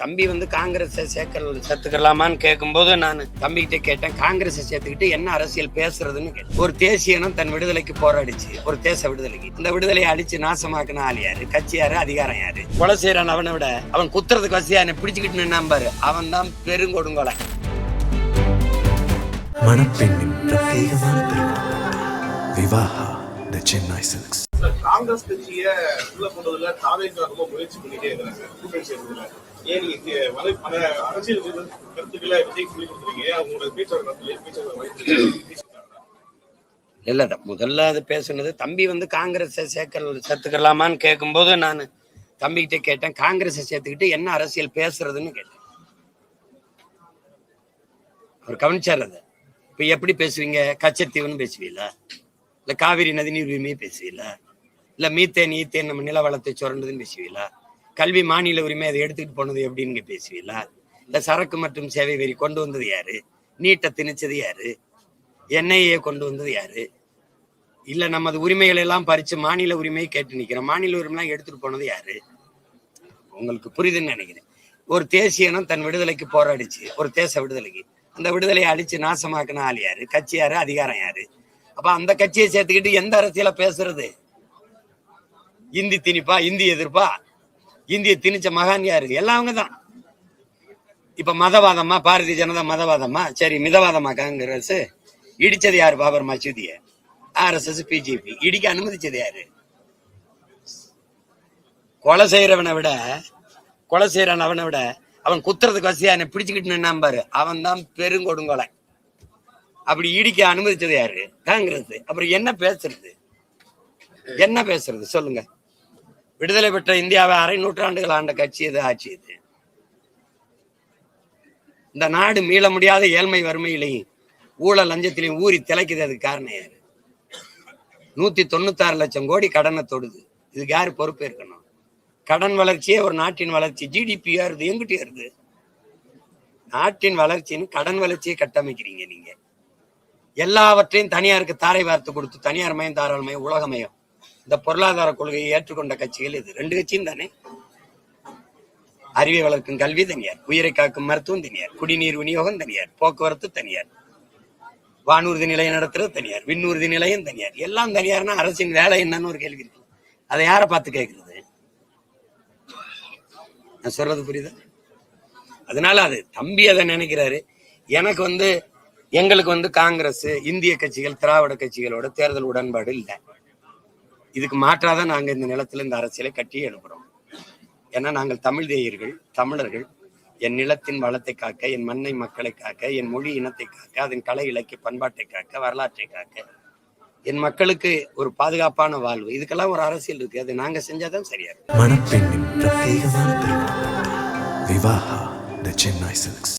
தம்பி வந்து காங்கிரஸை சேர்க்கல சேர்த்துக்கலாமான்னு கேட்கும்போது நான் தம்பிக்கிட்ட கேட்டேன் காங்கிரஸை சேர்த்துக்கிட்டு என்ன அரசியல் பேசுறதுன்னு கேட்டேன். ஒரு தேசியனும் தன் விடுதலைக்கு போராடிச்சு ஒரு தேச விடுதலைக்கு. இந்த விடுதலையை அடிச்சு நாசமாக்குன ஆள் யாரு? கட்சி யாரு? அதிகாரம் யாரு? கொலை செய்யறான் அவனை விட. அவன் குத்துறதுக்கு வசதியா? என்னை பிடிச்சுக்கிட்டு நம்பாரு? அவன் தான் பெருங்கொடுங்கொலை மணப்பெண்ணின் பிரத்யேகமான திருமணம் விவாஹா த சென்னை சில்க்ஸ். காங்கிரஸ் கட்சிய உள்ள கொண்டதுல தாவேக்கா ரொம்ப முயற்சி பண்ணிட்டே இருக்கிறாங்க. கூட்டணி சேர்ந்ததுல ஏன் நீங்க கே- பல அரசியல் கருத்துக்களை விஜய் சொல்லி கொடுத்துருக்கீங்க அவங்களோட பேச்சாளர் பேச்சாளர் வாய்ப்பு இல்ல முதல்ல அது பேசுனது தம்பி வந்து காங்கிரஸை சேர்க்க சேர்த்துக்கலாமான்னு கேட்கும்போது நான் தம்பிகிட்ட கேட்டேன் காங்கிரஸை சேர்த்துக்கிட்டு என்ன அரசியல் பேசுறதுன்னு கேட்டேன். அவர் கவனிச்சார் அதை. இப்ப எப்படி பேசுவீங்க? கச்சத்தீவுன்னு பேசுவீங்களா? இல்ல காவிரி நதிநீர் உரிமையை பேசுவீங்களா? இல்லை மீத்தேன் ஈத்தேன் நம்ம நில வளத்தை சுரண்டதுன்னு பேசுவீங்களா? கல்வி மாநில உரிமை அதை எடுத்துக்கிட்டு போனது எப்படின்னு பேசுவீங்களா? இல்ல சரக்கு மற்றும் சேவை வரி கொண்டு வந்தது யாரு? நீட்டை திணிச்சது யாரு? என்ஐஏ கொண்டு வந்தது யாரு? இல்ல நமது உரிமைகளை எல்லாம் பறிச்சு மாநில உரிமையை கேட்டு நிக்கிறோம். மாநில உரிமைலாம் எடுத்துட்டு போனது யாரு? உங்களுக்கு புரியுதுன்னு நினைக்கிறேன். ஒரு தேசியனும் தன் விடுதலைக்கு போராடிச்சு. ஒரு தேச விடுதலைக்கு. அந்த விடுதலையை அடிச்சு நாசமாக்குன ஆள் யாரு? கட்சி யாரு? அதிகாரம் யாரு? அப்ப அந்த கட்சியை சேர்த்துக்கிட்டு எந்த அரசியல பேசுறது? இந்தி திணிப்பா இந்தி எதிர்ப்பா? இந்திய திணிச்ச மகான் யாரு? எல்லாம் அவங்க தான். இப்ப மதவாதமா? பாரதிய ஜனதா மதவாதமா? சரி மிதவாதமா காங்கிரஸ். இடிச்சது யாரு? பாபர் மசூதிய. ஆர்எஸ்எஸ் பிஜேபி இடிக்க அனுமதிச்சது யாரு? கொலை செய்யறவனை விட கொலை செய்யறவன் அவனை விட அவன் குத்துறதுக்கு வசதியா என்னை பிடிச்சுக்கிட்டு நின்னான் பாரு. அவன் தான் பெருங்கொடுங்கொலை. அப்படி இடிக்க அனுமதிச்சது யாரு? காங்கிரஸ். அப்புறம் என்ன பேசுறது? என்ன பேசுறது? சொல்லுங்க. விடுதலை பெற்ற இந்தியாவை அரை நூற்றாண்டுகள் ஆண்ட கட்சி இது ஆட்சி இது? இந்த நாடு மீள முடியாத ஏழ்மை வறுமையிலையும் ஊழல் லஞ்சத்திலையும் ஊறி திளைக்குது அதுக்கு காரணம் யாரு? நூத்தி தொண்ணூத்தாறு லட்சம் கோடி கடனை தொடுது. இதுக்கு யாரு பொறுப்பு இருக்கணும்? கடன் வளர்ச்சியே ஒரு நாட்டின் வளர்ச்சி. ஜிடிபி ஏறுது எங்கிட்ட ஏறுது? நாட்டின் வளர்ச்சின்னு கடன் வளர்ச்சியை கட்டமைக்கிறீங்க நீங்க. எல்லாவற்றையும் தனியாருக்கு தாரை வார்த்து கொடுத்து தனியார் மயம் தாராளமயம் உலகமயம் இந்த பொருளாதார கொள்கையை ஏற்றுக்கொண்ட கட்சிகள் இது. ரெண்டு கட்சியும் தானே? அறிவை வளர்க்கும் கல்வி தனியார் உயிரை காக்கும் மருத்துவம் தனியார் குடிநீர் விநியோகம் தனியார் போக்குவரத்து தனியார் வானூர்தி நிலையம் நடத்துறது தனியார் விண்ணூர்தி நிலையம் தனியார். எல்லாம் தனியார்னா அரசின் வேலை என்னன்னு ஒரு கேள்வி இருக்கு. அதை யாரை பார்த்து கேட்கறது? நான் சொல்றது புரியுதா? அதனால அது தம்பி அதை நினைக்கிறாரு. எனக்கு வந்து எங்களுக்கு வந்து காங்கிரஸ் இந்திய கட்சிகள் திராவிட கட்சிகளோட தேர்தல் உடன்பாடு இல்லை. இதுக்கு மாற்றாதான் நாங்கள் இந்த நிலத்துல இந்த அரசியலை கட்டி எழுப்புறோம். ஏன்னா நாங்கள் தமிழ் தேயர்கள் தமிழர்கள். என் நிலத்தின் வளத்தை காக்க என் மண்ணை மக்களை காக்க என் மொழி இனத்தை காக்க அதன் கலை இலக்கிய பண்பாட்டை காக்க வரலாற்றை காக்க. என் மக்களுக்கு ஒரு பாதுகாப்பான வாழ்வு. இதுக்கெல்லாம் ஒரு அரசியல் இருக்கு. அது நாங்க செஞ்சாதான் சரியா இருக்கும். மணப்பெண்ணின் பிரத்யேகமான திருமணம் விவாஹா த சென்னை சில்க்ஸ்